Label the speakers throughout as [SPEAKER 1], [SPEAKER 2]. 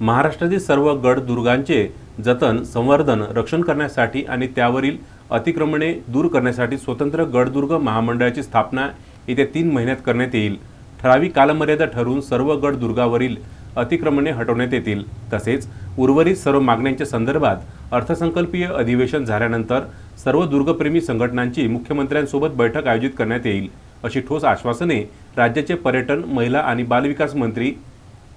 [SPEAKER 1] महाराष्ट्रातील सर्व गड दुर्गांचे जतन संवर्धन रक्षण करण्यासाठी आणि त्यावरील अतिक्रमणे दूर करण्यासाठी स्वतंत्र गडदुर्ग महामंडळाची स्थापना येत्या तीन महिन्यात करण्यात येईल. ठराविक कालमर्यादा ठरवून सर्व गडदुर्गावरील अतिक्रमणे हटवण्यात येतील. तसेच उर्वरित सर्व मागण्यांच्या संदर्भात अर्थसंकल्पीय अधिवेशन झाल्यानंतर सर्व दुर्गप्रेमी संघटनांची मुख्यमंत्र्यांसोबत बैठक आयोजित करण्यात येईल अशी ठोस आश्वासने राज्याचे पर्यटन महिला आणि बालविकास मंत्री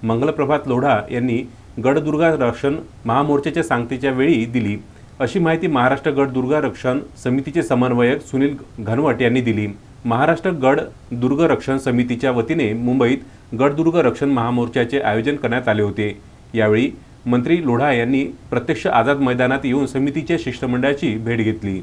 [SPEAKER 1] मंगलप्रभात लोढा यांनी गडदुर्गा रक्षण महामोर्चाच्या सांगतेच्या वेळी दिली. अशी माहिती महाराष्ट्र गडदुर्गा रक्षण समितीचे समन्वयक सुनील घनवट यांनी दिली. महाराष्ट्र गड दुर्ग रक्षण समितीच्या वतीने मुंबईत गडदुर्ग रक्षण महामोर्चाचे आयोजन करण्यात आले होते. यावेळी मंत्री लोढा यांनी प्रत्यक्ष आझाद मैदानात येऊन समितीच्या शिष्टमंडळाची भेट घेतली.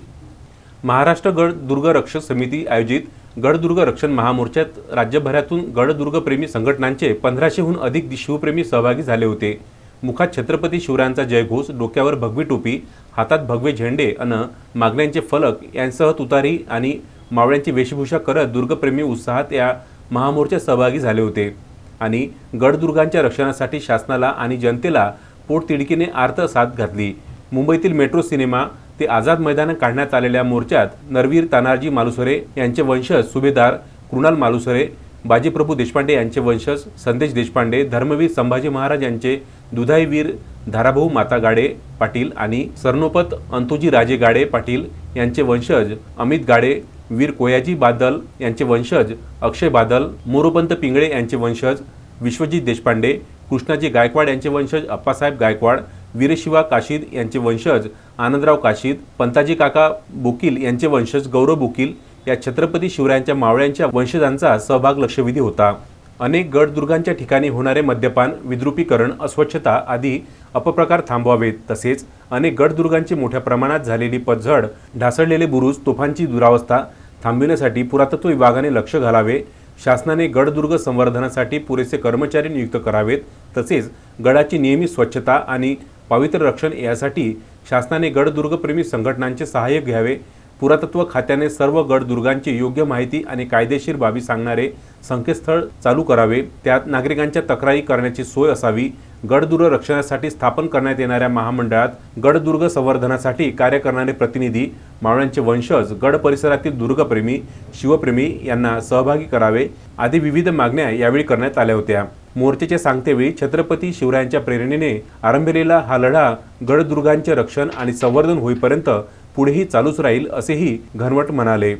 [SPEAKER 1] महाराष्ट्र गड दुर्ग रक्षक समिती आयोजित गडदुर्ग रक्षण महामोर्चात राज्यभरातून गडदुर्गप्रेमी संघटनांचे पंधराशेहून अधिक शिवप्रेमी सहभागी झाले होते. मुखात छत्रपती शिवरायांचा जयघोष डोक्यावर भगवी टोपी हातात भगवे झेंडे अन मागण्यांचे फलक यांसह तुतारी आणि मावळ्यांची वेशभूषा करत दुर्गप्रेमी उत्साहात या महामोर्चात सहभागी झाले होते. आणि गडदुर्गांच्या रक्षणासाठी शासनाला आणि जनतेला पोटतिडकीने आर्त साथ घातली. मुंबईतील मेट्रो सिनेमा ते आझाद मैदानात काढण्यात आलेल्या मोर्चात नरवीर तानाजी मालुसरे यांचे वंशज सुभेदार कृणाल मालुसरे बाजीप्रभू देशपांडे यांचे वंशज संदेश देशपांडे धर्मवीर संभाजी महाराज यांचे दुधाईवीर धाराभाऊ माता गाडे पाटील आणि सरनोपत अंतोजी राजे गाडे पाटील यांचे वंशज अमित गाडे वीर कोयाजी बादल यांचे वंशज अक्षय बादल मोरोपंत पिंगळे यांचे वंशज विश्वजित देशपांडे कृष्णाजी गायकवाड यांचे वंशज अप्पासाहेब गायकवाड वीरशिवा काशीद यांचे वंशज आनंदराव काशीद पंताजी काका बोकील यांचे वंशज गौरव बोकील या छत्रपती शिवरायांच्या मावळ्यांच्या वंशजांचा सहभाग लक्षवेधी होता. अनेक गडदुर्गांच्या ठिकाणी होणारे मद्यपान विद्रुपीकरण अस्वच्छता आदी अपप्रकार थांबवावेत. तसेच अनेक गडदुर्गांची मोठ्या प्रमाणात झालेली पतझड ढासळलेले बुरुज तोफांची दुरावस्था थांबविण्यासाठी पुरातत्व विभागाने लक्ष घालावे. शासनाने गडदुर्ग संवर्धनासाठी पुरेसे कर्मचारी नियुक्त करावेत. तसेच गडाची नियमित स्वच्छता आणि पावित्र्य रक्षण यासाठी शासनाने गडदुर्गप्रेमी संघटनांचे सहाय्य घ्यावे. पुरातत्व खात्याने सर्व गडदुर्गांची योग्य माहिती आणि कायदेशीर बाबी सांगणारे संकेतस्थळ चालू करावे. त्यात नागरिकांच्या तक्रारी करण्याची सोय असावी. गडदुर्ग रक्षणासाठी स्थापन करण्यात येणाऱ्या महामंडळात गडदुर्ग संवर्धनासाठी कार्य करणारे प्रतिनिधी मावळ्यांचे वंशज गड परिसरातील दुर्गप्रेमी शिवप्रेमी यांना सहभागी करावे. आदी विविध मागण्या यावेळी करण्यात आल्या होत्या. मोर्चाच्या सांगतेवेळी छत्रपती शिवरायांच्या प्रेरणेने आरंभलेला हा लढा गडदुर्गांचे रक्षण आणि संवर्धन होईपर्यंत पुढेही चालूच राहील असेही घनवट म्हणाले.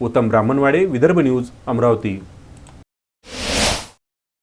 [SPEAKER 1] उत्तम ब्राह्मणवाडे विदर्भ न्यूज अमरावती.